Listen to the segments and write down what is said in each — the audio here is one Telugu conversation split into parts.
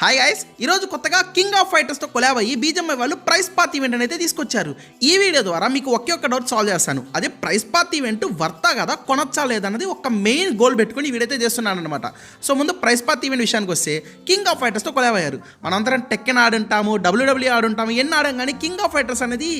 హాయ్ గైస్ ఈరోజు కొత్తగా కింగ్ ఆఫ్ ఫైటర్స్తో కొలాబ్ అయ్యి బీజెంఐ వాళ్ళు ప్రైస్ పాత్ ఈవెంట్ అయితే తీసుకొచ్చారు. ఈ వీడియో ద్వారా మీకు ఒకే ఒక్క డౌట్ సాల్వ్ చేస్తాను. అదే ప్రైస్ పాత్ ఈవెంట్ వర్తా కదా కొనొచ్చా లేదన్నది ఒక మెయిన్ గోల్ పెట్టుకుని వీడైతే వీడియో అయితే చేస్తున్నాను అనమాట సో ముందు ప్రైస్ పాత్ ఈవెంట్ విషయానికి వస్తే కింగ్ ఆఫ్ ఫైటర్స్తో కొలాబ్ అయ్యారు. మనందరం టెక్కెన్ ఆడుంటాము డబ్ల్యూడబ్ల్యూ ఆడుంటాము ఎన్ని ఆడాం కానీ కింగ్ ఆఫ్ ఫైటర్స్ అనేది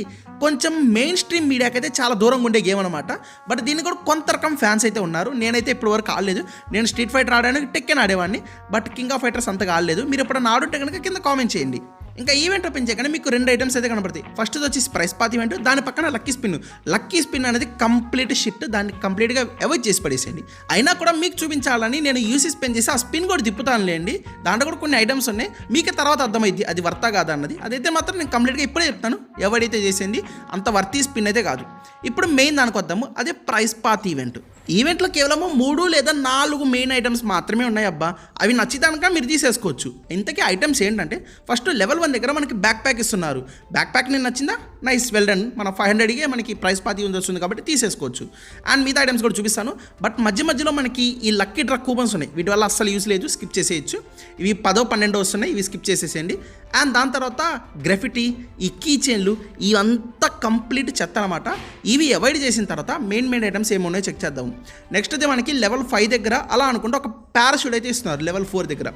కొంచెం మెయిన్ స్ట్రీమ్ మీడియాకి అయితే చాలా దూరంగా ఉండే గేమ్ అనమాట బట్ దీనికి కూడా కొంత రకం ఫ్యాన్స్ అయితే ఉన్నారు. నేనైతే ఇప్పటివరకు ఆడలేదు. నేను స్ట్రీట్ ఫైటర్ ఆడడానికి టెక్కెన్ ఆడేవాడిని. బట్ కింగ్ ఆఫ్ ఫైటర్స్ అంతగా ఆడలేదు. మీరు ఎప్పుడైనా ఆడుంటే కనుక కింద కామెంట్ చేయండి. ఇంకా ఈవెంట్ ఓపెన్ చేయగానే మీకు రెండు ఐటమ్స్ అయితే కనబడతాయి. ఫస్ట్ వచ్చేసి ప్రైస్ పాత్ ఈవెంట్ దాని పక్కన లక్కీ స్పిన్ లక్కీ స్పిన్ అనేది కంప్లీట్ షిట్ దాన్ని కంప్లీట్గా అవాయిడ్ చేసి పడేసేయండి. అయినా కూడా మీకు చూపించాలని నేను యూసీ స్పెన్ చేసి ఆ స్పిన్ కూడా తిప్పుతానులేండి దాంట్లో కూడా కొన్ని ఐటమ్స్ ఉన్నాయి. మీకే తర్వాత అర్థమైంది అది వర్తా కాదా అన్నది. అదైతే మాత్రం నేను కంప్లీట్గా ఇప్పుడే చెప్తాను. ఎవడైతే చేసింది అంత వర్తీ స్పిన్ అయితే కాదు. ఇప్పుడు మెయిన్ దానికి వద్దాము అదే ప్రైస్ పాత్ ఈవెంట్ ఈవెంట్లో కేవలము మూడు లేదా నాలుగు మెయిన్ ఐటమ్స్ మాత్రమే ఉన్నాయి అబ్బా. అవి నచ్చితనక మీరు తీసేసుకోవచ్చు. ఇంతకీ ఐటమ్స్ ఏంటంటే ఫస్ట్ లెవెల్ వన్ దగ్గర మనకి బ్యాక్ ప్యాక్ ఇస్తున్నారు. బ్యాక్ ప్యాక్ నేను నచ్చిందా? నైస్ వెల్ డన్ మన ఫైవ్ హండ్రెడ్కే మనకి ప్రైస్ పాతి ఉంది వస్తుంది కాబట్టి తీసేసుకోవచ్చు. అండ్ మిగతా ఐటమ్స్ కూడా చూపిస్తాను. బట్ మధ్య మధ్యలో మనకి ఈ లక్కీ డ్రగ్ కూపన్స్ ఉన్నాయి. వీటి వల్ల అస్సలు యూస్ లేదు స్కిప్ చేసేయచ్చు. ఇవి పదో పన్నెండో వస్తున్నాయి ఇవి స్కిప్ చేసేసేయండి. అండ్ దాని తర్వాత గ్రఫిటీ ఈ కీ చైన్లు ఇవంతా కంప్లీట్ చెత్త అనమాట ఇవి అవాయిడ్ చేసిన తర్వాత మెయిన్ మెయిన్ ఐటమ్స్ ఏమున్నాయో చెక్ చేద్దాం. నెక్స్ట్ అయితే మనకి లెవెల్ ఫైవ్ దగ్గర అలా అనుకుంటే ఒక పారాషూట్ అయితే ఇస్తున్నారు లెవెల్ ఫోర్ దగ్గర.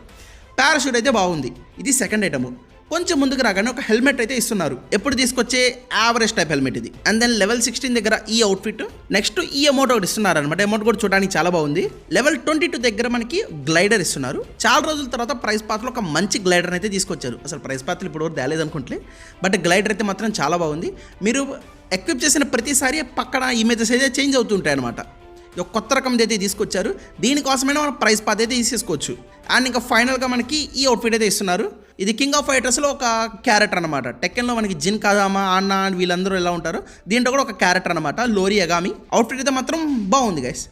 పారాషూట్ అయితే బాగుంది. ఇది సెకండ్ ఐటమ్. కొంచెం ముందుకు రాగానే ఒక హెల్మెట్ అయితే ఇస్తున్నారు. ఎప్పుడు తీసుకొచ్చే యావరేజ్ టైప్ హెల్మెట్ ఇది. అండ్ దెన్ లెవెల్ సిక్స్టీన్ దగ్గర ఈ అవుట్ఫిట్ నెక్స్ట్ ఈ అమౌంట్ ఒకటి ఇస్తున్నారు అనమాట అమౌంట్ కూడా చూడడానికి చాలా బాగుంది. లెవెల్ ట్వంటీ టూ దగ్గర మనకి గ్లైడర్ ఇస్తున్నారు. చాలా రోజుల తర్వాత ప్రైస్ పాత్రలో ఒక మంచి గ్లైడర్ అయితే తీసుకొచ్చారు. అసలు ప్రైస్ పాత్రలు ఇప్పుడు తేలేదు అనుకుంటే బట్ గ్లైడర్ అయితే మాత్రం చాలా బాగుంది. మీరు ఎక్విప్ చేసిన ప్రతిసారి పక్కన ఇమేజెస్ అయితే చేంజ్ అవుతుంటాయి అనమాట కొత్త రకం అయితే తీసుకొచ్చారు. దీనికోసమైనా మనం ప్రైస్ పాత్ అయితే తీసేసుకోవచ్చు. అండ్ ఇంకా ఫైనల్గా మనకి ఈ అవుట్ఫిట్ అయితే ఇస్తున్నారు. ఇది కింగ్ ఆఫ్ ఫైటర్స్లో ఒక క్యారెక్టర్ అనమాట టెక్కెన్లో మనకి జిన్ కదామా అన్న అండ్ వీళ్ళందరూ ఎలా ఉంటారు? దీంట్లో కూడా ఒక క్యారెక్టర్ అనమాట లోరి అగామి అవుట్ఫిట్ అయితే మాత్రం బాగుంది గైస్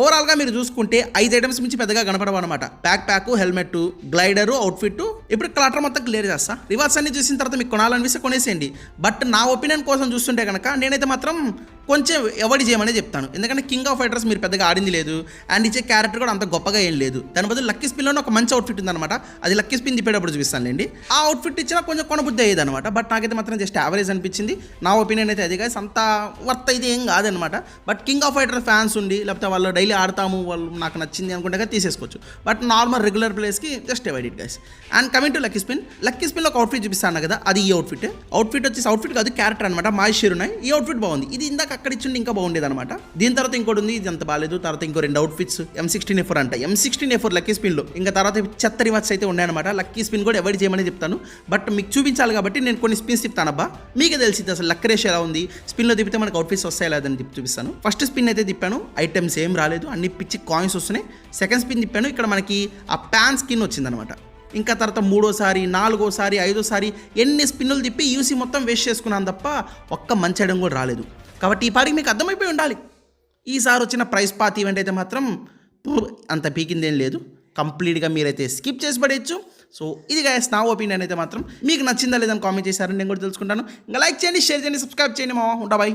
ఓవరాల్గా మీరు చూసుకుంటే ఐదు ఐటమ్స్ మించి పెద్దగా కనపడవు అనమాట pack pack helmet glider outfit ఇప్పుడు క్లాటర్ మొత్తం క్లియర్ చేస్తా. రివర్స్ అన్ని చూసిన తర్వాత మీకు కొనాలనిపిస్తే కొనేసేయండి. బట్ నా ఒపీనియన్ కోసం చూస్తుంటే కనుక నేనైతే మాత్రం కొంచెం ఎవడి చేయమనే చెప్తాను. ఎందుకంటే కింగ్ ఆఫ్ ఫైటర్స్ మీరు పెద్దగా ఆడింది లేదు అండ్ ఇచ్చే క్యారెక్టర్ కూడా అంత గొప్పగా ఏం లేదు. దాని బదులు లక్కీ స్పిన్లో ఒక మంచి అవుట్ఫిట్ ఉందన్నమాట. అది లక్కీ స్పిన్ తిప్పేటప్పుడు చూపిస్తానులేండి. ఆ అవుట్ఫిట్ ఇచ్చినా కొంచెం కొనబుద్ధి అయ్యేది అనమాట బట్ నాకైతే మాత్రం జస్ట్ యావరేజ్ అనిపించింది. నా ఒపీనియన్ అయితే అది కాదు అంత వర్త్ అయితే ఏం కాదనమాట but king of fighter fans ఉండి లేకపోతే వాళ్ళు డైలీ ఆడతాము వాళ్ళు నాకు నచ్చింది అనుకుంటే తీసేసుకోవచ్చు. బట్ నార్మల్ రెగ్యులర్ ప్లేస్కి just avoid it guys and coming to lucky spin lucky స్పిన్లో ఒక అవుట్ఫిట్ చూపిస్తాను కదా అది ఈ అవుట్ఫిట్ అవుట్ఫిట్ వచ్చేసి అవుట్ఫిట్ కాదు క్యారెక్టర్ అనమాట మాయిషర్ ఉన్నాయి ఈ అవుట్ఫిట్ బాగుంది. ఇది ఇందాక అక్కడ ఇచ్చిండి ఇంకా బాగుండేది అనమాట దీని తర్వాత ఇంకోటి ఉంది ఇది అంత బాగాలేదు తర్వాత ఇంకో రెండు అవుట్ఫిట్స్ ఎం సిక్స్టీన్ ఎఫోర్ అంట. ఎం సిక్స్టీన్ ఎఫోర్ లక్కీ స్పిన్లో ఇంకా తర్వాత చెత్త రివర్స్ అయితే ఉన్నాయన్నమాట. లక్కీ స్పిన్ కూడా ఎవరి చేయమని చెప్తాను. బట్ మీకు చూపించాలి కాబట్టి నేను కొన్ని స్పిన్స్ తిప్తానబ్బా మీకే తెలిసింది అసలు లక్ రేష్ ఎలా ఉంది? స్పిన్లో తిప్పితే మనకు అవుట్ఫిట్స్ వస్తాయి లేదని తిప్పి చూపిస్తాను. ఫస్ట్ స్పిన్ అయితే తిప్పాను. ఐటమ్స్ ఏం రాలేదు. అన్ని పిచ్చి కాయిన్స్ వస్తున్నాయి. సెకండ్ స్పిన్ తిప్పాను. ఇక్కడ మనకి ఆ ప్యాన్ స్కిన్ వచ్చిందనమాట ఇంకా తర్వాత మూడోసారి నాలుగోసారి ఐదోసారి ఎన్ని స్పిన్నులు తిప్పి యూసీ మొత్తం వేస్ట్ చేసుకున్నాను తప్ప ఒక్క మంచి ఐటమ్ కూడా రాలేదు. కాబట్టి ఈ పాటికి మీకు అర్థమైపోయి ఉండాలి. ఈసారి వచ్చిన ప్రైస్ పాత్ ఈవెంట్ అయితే మాత్రం అంత పీకిందేం లేదు. కంప్లీట్గా మీరైతే స్కిప్ చేసి పడేయచ్చు. సో ఇది గాయస్ నా ఒపీనియన్ అయితే మాత్రం మీకు నచ్చిందా లేదని కామెంట్ చేశారని నేను కూడా తెలుసుకుంటాను. ఇంకా లైక్ చేయండి షేర్ చేయండి సబ్స్క్రైబ్ చేయండి మా ఉంటా బాయ్